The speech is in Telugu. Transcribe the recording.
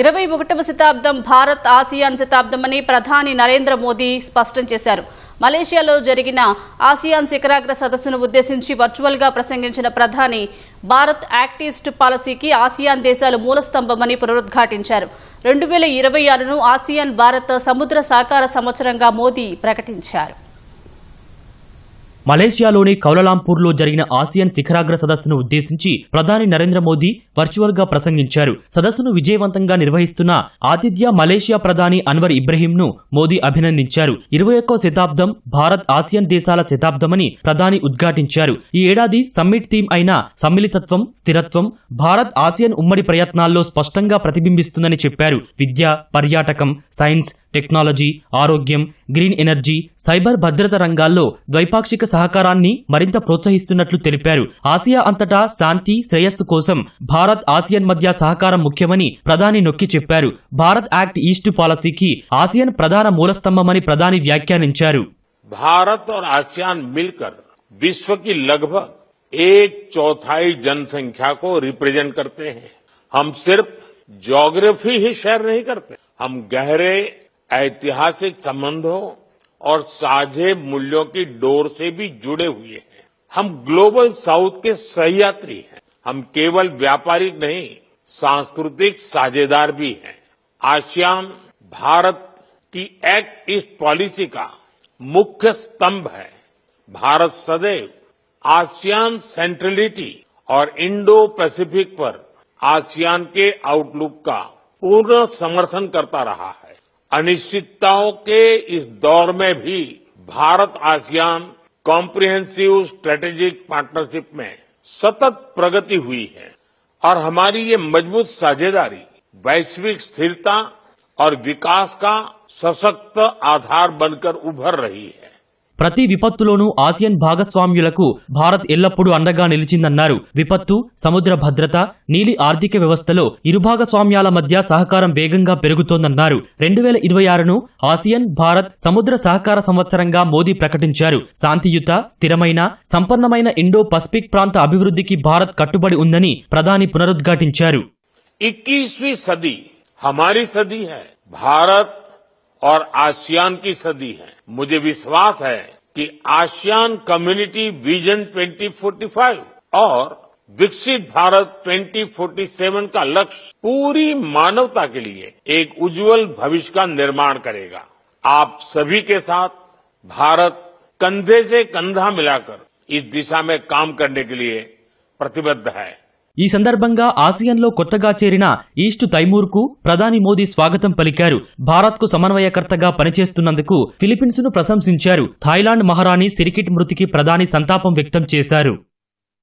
ఇరవై ఒకటవ శతాబ్దం భారత్ ఆసియాన్ శతాబ్దమని ప్రధాని నరేంద్ర మోదీ స్పష్టం చేశారు. మలేషియాలో జరిగిన ఆసియాన్ శిఖరాగ్ర సదస్సును ఉద్దేశించి వర్చువల్గా ప్రసంగించిన ప్రధాని భారత్ యాక్టిస్ట్ పాలసీకి ఆసియాన్ దేశాలు మూలస్తంభమని పునరుద్ఘాటించారు. రెండు వేల ఇరవై ఆరును ఆసియాన్ భారత్ సముద్ర సాకార సంవత్సరంగా మోదీ ప్రకటించారు. మలేషియాలోని కౌలలాంపూర్లో జరిగిన ఆసియన్ శిఖరాగ్ర సదస్సును ఉద్దేశించి ప్రధాని నరేంద్ర మోదీ వర్చువల్గా ప్రసంగించారు. సదస్సును విజయవంతంగా నిర్వహిస్తున్న ఆతిథ్య మలేషియా ప్రధాని అన్వర్ ఇబ్రహీంను మోదీ అభినందించారు. ఇరవై ఒక్కో శతాబ్దం భారత్ ఆసియన్ దేశాల శతాబ్దమని ప్రధాని ఉద్ఘాటించారు. ఈ ఏడాది సమ్మిట్ థీమ్ అయిన సమ్మిళితత్వం స్థిరత్వం భారత్ ఆసియన్ ఉమ్మడి ప్రయత్నాల్లో స్పష్టంగా ప్రతిబింబిస్తుందని చెప్పారు. విద్య పర్యాటకం సైన్స్ టెక్నాలజీ ఆరోగ్యం గ్రీన్ ఎనర్జీ సైబర్ భద్రత రంగాల్లో ద్వైపాక్షిక సహకారాన్ని మరింత ప్రోత్సహిస్తున్నట్లు తెలిపారు ఆసియా అంతటా శాంతి శ్రేయస్సు కోసం భారత్ ఆసియన్ మధ్య సహకారం ముఖ్యమని ప్రధాని నొక్కి చెప్పారు భారత్ యాక్ట్ ఈస్ట్ పాలసీకి ఆసియన్ ప్రధాన మూలస్తంభమని ప్రధాని వ్యాఖ్యానించారు भारत और आसियान मिलकर विश्व की लगभग एक चौथाई जनसंख्या को रिप्रेजेंट करते हैं हम सिर्फ ज्योग्राफी ही शेयर नहीं करते हम गहरे ऐतिहासिक संबंधों और साझे मूल्यों की डोर से भी जुड़े हुए हैं। हम ग्लोबल साउथ के सहयात्री हैं। हम केवल व्यापारिक नहीं, सांस्कृतिक साझेदार भी हैं। आसियान भारत की एक्ट ईस्ट पॉलिसी का मुख्य स्तंभ है। भारत सदैव आसियान सेंट्रलिटी और इंडो पैसिफिक पर आसियान के आउटलुक का पूर्ण समर्थन करता रहा है। अनिश्चितताओं के इस दौर में भी Bharat ASEAN comprehensive strategic partnership में सतत प्रगति हुई है। और हमारी ये मज़बूत साझेदारी, वैश्विक स्थिरता और विकास का सशक्त आधार बनकर उभर रही है। ప్రతి విపత్తులోనూ ఆసియన్ భాగస్వామ్యులకు భారత్ ఎల్లప్పుడూ అండగా నిలిచిందన్నారు. విపత్తు సముద్ర భద్రత నీలి ఆర్థిక వ్యవస్థలో ఇరుభాగస్వామ్యాల మధ్య సహకారం వేగంగా పెరుగుతోందన్నారు. రెండు వేల ఇరవై ఆరును ఆసియన్ భారత్ సముద్ర సహకార సంవత్సరంగా మోదీ ప్రకటించారు. శాంతియుత స్థిరమైన సంపన్నమైన ఇండో పసిఫిక్ ప్రాంత అభివృద్ధికి భారత్ కట్టుబడి ఉందని ప్రధాని పునరుద్ఘాటించారు. సది భారత్ और आसियान की सदी है। मुझे विश्वास है कि आसियान कम्युनिटी विजन 2045 और विकसित भारत 2047 का लक्ष्य पूरी मानवता के लिए एक उज्जवल भविष्य का निर्माण करेगा। आप सभी के साथ भारत कंधे से कंधा मिलाकर इस दिशा में काम करने के लिए प्रतिबद्ध है। ఈ సందర్భంగా ఆసియన్లో కొత్తగా చేరిన ఈస్ట్ తైమూర్కు ప్రధాని మోదీ స్వాగతం పలికారు. భారత్కు సమన్వయకర్తగా పనిచేస్తున్నందుకు ఫిలిప్పీన్స్ను ప్రశంసించారు. థాయిలాండ్ మహారాణి సిరికిట్ మృతికి ప్రధాని సంతాపం వ్యక్తం చేశారు.